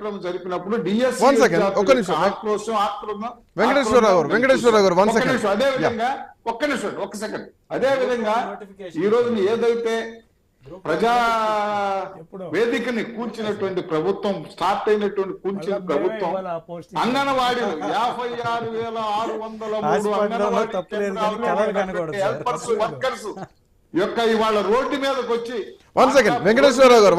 కార్యక్రమం జరిపినప్పుడు DS One second, ఒక్క నిమిషం. ఆక్రోశం ఆక్రమణ వెంకటేశ్వరరావు గారు, వెంకటేశ్వరరావు గారు, second. నిమిషం, అదే విధంగా ఒక్క నిమిషం ఒక్క సెకండ్ అదే విధంగా ఈ రోజున ఏదైతే ప్రజా వేదికని కూర్చున్నటువంటి ప్రభుత్వం స్టార్ట్ అయినటువంటి కూర్చిన ప్రభుత్వం అంగన్వాడీలు యాభై ఆరు వేల ఆరు వందల మూడు అంగన్వాడీ. హెల్పర్స్ వర్కర్స్ యొక్క ఇవాళ రోడ్డు మీదకి వచ్చి One second, వెంకటేశ్వరరావు గారు,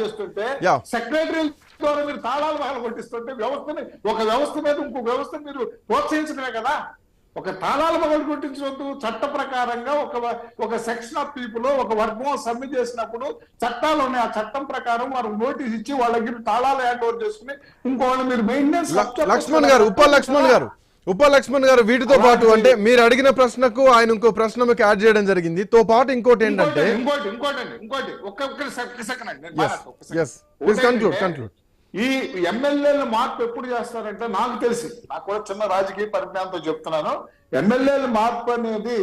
చేస్తుంటే Yeah. సెక్రటరీ ద్వారా మీరు తాళాలు పగల కొట్టిస్తుంటే వ్యవస్థని ఒక వ్యవస్థ మీద ఇంకో వ్యవస్థ మీరు ప్రోత్సహించడమే కదా? ఒక తాళాలు పగలు కొట్టించవద్దు చట్ట ప్రకారంగా ఒక ఒక సెక్షన్ ఆఫ్ పీపుల్ ఒక వర్గం సమ్మె చేసినప్పుడు చట్టాలు ఉన్నాయి ఆ చట్టం ప్రకారం వారు నోటీస్ ఇచ్చి వాళ్ళ దగ్గర తాళాలు హ్యాండ్ ఓవర్ చేసుకుని ఇంకోళ్ళు మీరు మెయింటెనెన్స్ లక్ష్మణ్ గారు ఉప లక్ష్మణ్ గారు ఉప లక్ష్మణ్ గారు వీటితో పాటు అంటే మీరు అడిగిన ప్రశ్నకు ఆయన ఇంకో ప్రశ్న మీకు యాడ్ చేయడం జరిగింది. తో పాటు ఇంకోటి ఏంటంటే ఇంకోటి ఇంకోటి అండి ఇంకోటి. ఒక్క ఒక్క సెక- ఒక్క సెకండ్ అండి నేను మాట్లాడతా, ఈ ఎమ్మెల్యేల మార్పు ఎప్పుడు చేస్తారంటే నాకు తెలిసి నాకు కూడా చిన్న రాజకీయ పరిజ్ఞానంతో చెప్తున్నాను. ఎమ్మెల్యేల మార్పు అనేది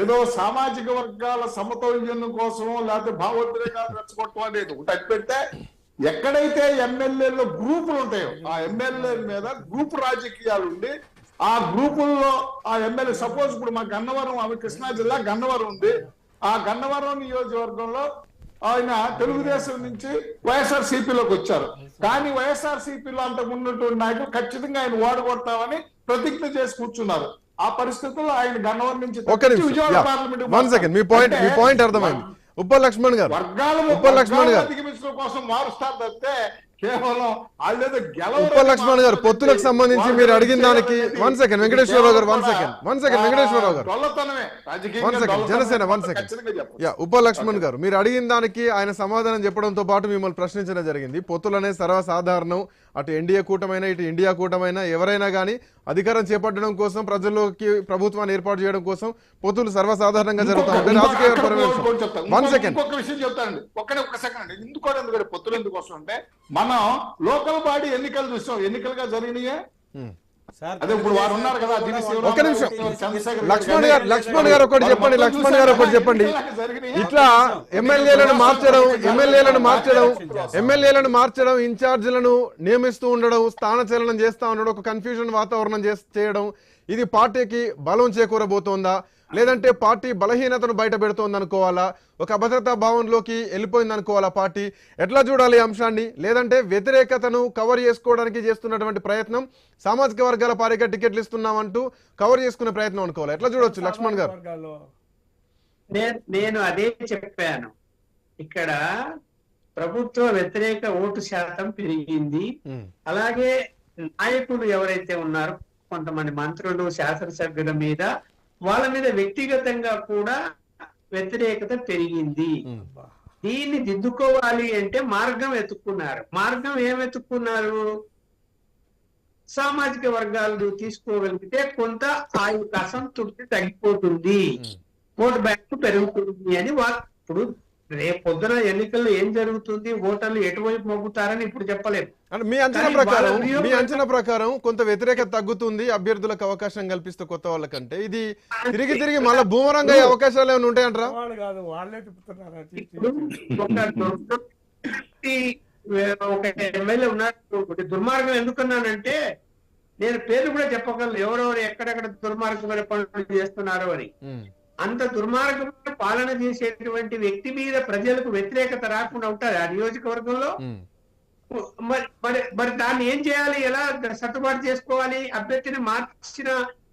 ఏదో సామాజిక వర్గాల సమతౌల్యం కోసమో లేకపోతే భావోద్రేకాలు రెచ్చగొట్టడం అనేది ఒకటి పెడితే ఎక్కడైతే ఎమ్మెల్యేలో గ్రూపులు ఉంటాయో ఆ ఎమ్మెల్యే మీద గ్రూప్ రాజకీయాలు ఉండి ఆ గ్రూపుల్లో ఆ ఎమ్మెల్యే సపోజ్ ఇప్పుడు మా గన్నవరం ఆమె కృష్ణా జిల్లా గన్నవరం ఉంది. ఆ గన్నవరం నియోజకవర్గంలో ఆయన తెలుగుదేశం నుంచి వైఎస్ఆర్ సిపిలోకి వచ్చారు. కానీ వైఎస్ఆర్ సిపిలో అంతకు ఉన్నటువంటి నాయకులు ఖచ్చితంగా ఆయన ఓడగొడతామని ప్రతిజ్ఞ చేసి కూర్చున్నారు. ఆ పరిస్థితుల్లో ఆయన గన్నవరం నుంచి విజయవాడ పార్లమెంట్ మీ పాయింట్ మీ పాయింట్ అర్థమైంది. ఉప లక్ష్మణ్ గారు. వర్గాలను ఉప లక్ష్మణ్ గారు. కోసం మారుస్తారు తప్పితే కేవలం వాళ్ళేదో గెలవడం ఉప లక్ష్మణ్ గారు పొత్తులకు సంబంధించి మీరు అడిగిన దానికి one second Venkateswara Rao garu one second one second Venkateswara Rao garu. One second Janasena one second. Yeah ఉప లక్ష్మణ్ గారు మీరు అడిగిన దానికి ఆయన సమాధానం చెప్పడంతో పాటు మిమ్మల్ని ప్రశ్నించడం జరిగింది. పొత్తులనే సర్వసాధారణం. అటు ఎన్డీఏ కూటమైనా ఇటు ఇండియా కూటమైనా ఎవరైనా కానీ అధికారం చేపట్టడం కోసం ప్రజల్లోకి ప్రభుత్వాన్ని ఏర్పాటు చేయడం కోసం పొత్తులు సర్వసాధారణంగా జరుగుతూ ఉంటాయి. ఇంకొక- రాజకీయ. వన్ సెకండ్ ఇంకొక విషయం చెప్తానండి ఒక్కడే ఒక్క సెకండ్ అండి. ఎందుకు ఎందుకంటే పొత్తులు ఎందుకు వస్తుంటే మనం లోకల్ బాడీ ఎన్నికలు చూసాం ఎన్నికలుగా జరిగినాయే. సార్ అదే ఇప్పుడు వారు ఉన్నారు కదా దినేష్ శివరామ ఒక్క నిమిషం. గారు, చంద్రశేఖర్ లక్ష్మణ్ గారు లక్ష్మణ్ గారు ఒకటి చెప్పండి లక్ష్మణ్ గారు ఒకటి? చెప్పండి? ఇట్లా ఎమ్మెల్యేలను మార్చడం ఎమ్మెల్యేలను మార్చడం ఎమ్మెల్యేలను మార్చడం ఇన్ఛార్జీలను నియమిస్తూ ఉండడం స్థానచలనం చేస్తా ఉండడం ఒక కన్ఫ్యూజన్ వాతావరణం చేయడం ఇది పార్టీకి బలం చేకూరబోతోందా? లేదంటే పార్టీ బలహీనతను బయట పెడుతోంది అనుకోవాలా ఒక అభద్రతా భావంలోకి వెళ్ళిపోయింది అనుకోవాలా పార్టీ? ఎట్లా చూడాలి అంశాన్ని? లేదంటే వ్యతిరేకతను కవర్ చేసుకోవడానికి చేస్తున్నటువంటి ప్రయత్నం సామాజిక వర్గాల పారిగా టికెట్లు ఇస్తున్నామంటూ కవర్ చేసుకునే ప్రయత్నం అనుకోవాలి? ఎట్లా చూడొచ్చు లక్ష్మణ్ గారు? నేను అదే చెప్పాను. ఇక్కడ ప్రభుత్వ వ్యతిరేక ఓటు శాతం పెరిగింది. అలాగే నాయకులు ఎవరైతే ఉన్నారో కొంతమంది మంత్రులు శాసనసభ్యుల మీద వాళ్ళ మీద వ్యక్తిగతంగా కూడా వ్యతిరేకత పెరిగింది. దీన్ని దిద్దుకోవాలి అంటే మార్గం వెతుక్కున్నారు. మార్గం ఏం వెతుక్కున్నారు? సామాజిక వర్గాలు తీసుకోగలిగితే కొంత ఆ యొక్క అసంతృప్తి తగ్గిపోతుంది. ఓటు బ్యాంక్ పెరుగుతుంది అని వా ఇప్పుడు రేపు పొద్దున ఎన్నికల్లో ఏం జరుగుతుంది? ఓటర్లు ఎటువైపు మొగ్గుతారని ఇప్పుడు చెప్పలేము అంటే మీ అంచనా ప్రకారం మీ అంచనా ప్రకారం కొంత వ్యతిరేకత తగ్గుతుంది అభ్యర్థులకు అవకాశం కల్పిస్తే కొత్త వాళ్ళకంటే. ఇది తిరిగి తిరిగి మళ్ళీ భూమరంగా అయ్యే అవకాశాలు ఏమైనా ఉంటాయంటారా? వాళ్ళు కాదు వాళ్ళే తిప్పుతున్నారు ఇప్పుడు ఒక ఎమ్మెల్యే ఉన్నారు ఒకటి దుర్మార్గం ఎందుకన్నానంటే నేను పేరు కూడా చెప్పగలను ఎవరెవరు ఎక్కడెక్కడ దుర్మార్గమైన పనులు చేస్తున్నారు అని. అంత దుర్మార్గమైన పాలన చేసేటువంటి వ్యక్తి మీద ప్రజలకు వ్యతిరేకత రాకుండా ఉంటుంది ఆ నియోజకవర్గంలో. మరి మరి మరి దాన్ని ఏం చేయాలి? ఎలా సర్దుబాటు చేసుకోవాలి? అభ్యర్థిని మార్చిన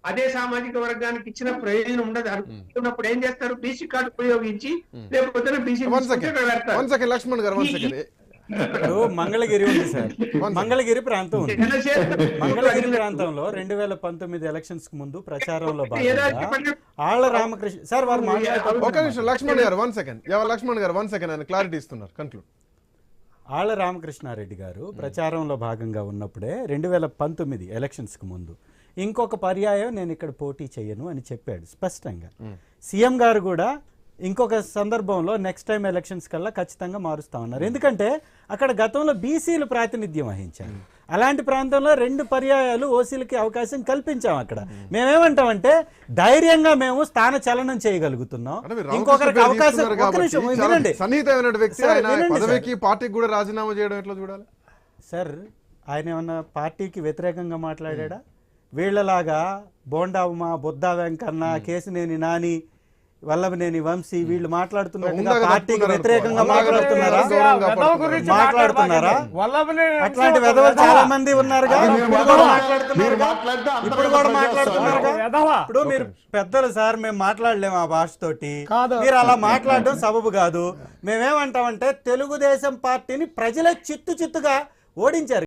అదే సామాజిక వర్గానికి ఇచ్చిన ప్రయోజనం ఉండదు. అనుకున్నప్పుడు ఏం చేస్తారు? బీసీ కార్డు ఉపయోగించి BC second one second Lakshman garu ఇప్పుడు మంగళగిరి ఉంది సార్. మంగళగిరి ప్రాంతం ఉంది. మంగళగిరి ప్రాంతంలో రెండు వేల పంతొమ్మిది ఎలక్షన్స్కు ముందు ప్రచారంలో భాగంగా ఆళ్ళ రామకృష్ణ సార్ వారు మాట్లాడుతూ ఒక నిమిషం లక్ష్మణ్ గారు one second Lakshman garu one second ఆయన క్లారిటీ ఇస్తున్నారు. కంక్లూడ్ ఆళ్ళ రామకృష్ణారెడ్డి గారు ప్రచారంలో భాగంగా ఉన్నప్పుడే రెండు వేల పంతొమ్మిది ఎలక్షన్స్కి ముందు ఇంకొక పర్యాయం నేను ఇక్కడ పోటీ చేయను అని చెప్పాడు స్పష్టంగా. సీఎం గారు కూడా ఇంకొక సందర్భంలో నెక్స్ట్ టైం ఎలక్షన్స్ కల్లా ఖచ్చితంగా మారుస్తా ఉన్నారు. ఎందుకంటే అక్కడ గతంలో బీసీలు ప్రాతినిధ్యం వహించారు. అలాంటి ప్రాంతంలో రెండు పర్యాయాలు ఓసీలకి అవకాశం కల్పించాం అక్కడ. మేమేమంటామంటే ధైర్యంగా మేము స్థాన చలనం చేయగలుగుతున్నాం. ఇంకొకరికి అవకాశం వినండి. సన్నిహితమైన వ్యక్తి పార్టీకి కూడా రాజీనామా చేయడం ఎట్లా చూడాలి? సార్ ఆయన ఏమన్నా పార్టీకి వ్యతిరేకంగా మాట్లాడా వీళ్ళలాగా బోండా ఉమా బుద్ధా వెంకన్న కేసినేని నాని వల్లభనేని వంశీ వీళ్ళు మాట్లాడుతున్నట్టుగా పార్టీకి వ్యతిరేకంగా. మాట్లాడుతున్నారా? మాట్లాడుతున్నారా? అట్లాంటి వెధవలు వెధవ. చాలా మంది మీరు ఇప్పుడు కూడా మాట్లాడితే- మీరు మాట్లాడుతున్నారుగా మాట్లాడితే అందరూ ఇప్పుడు కూడా ప్రజాస్వామ్యం. మాట్లాడుతున్నారుగా? వెధవ. ఇప్పుడు మీరు పెద్దలు సార్ మేము మాట్లాడలేము ఆ భాషతోటి. మీరు అలా మాట్లాడడం సబబు కాదు. మేమేమంటామంటే తెలుగుదేశం పార్టీని ప్రజలే చిత్తు చిత్తుగా ఓడించారు.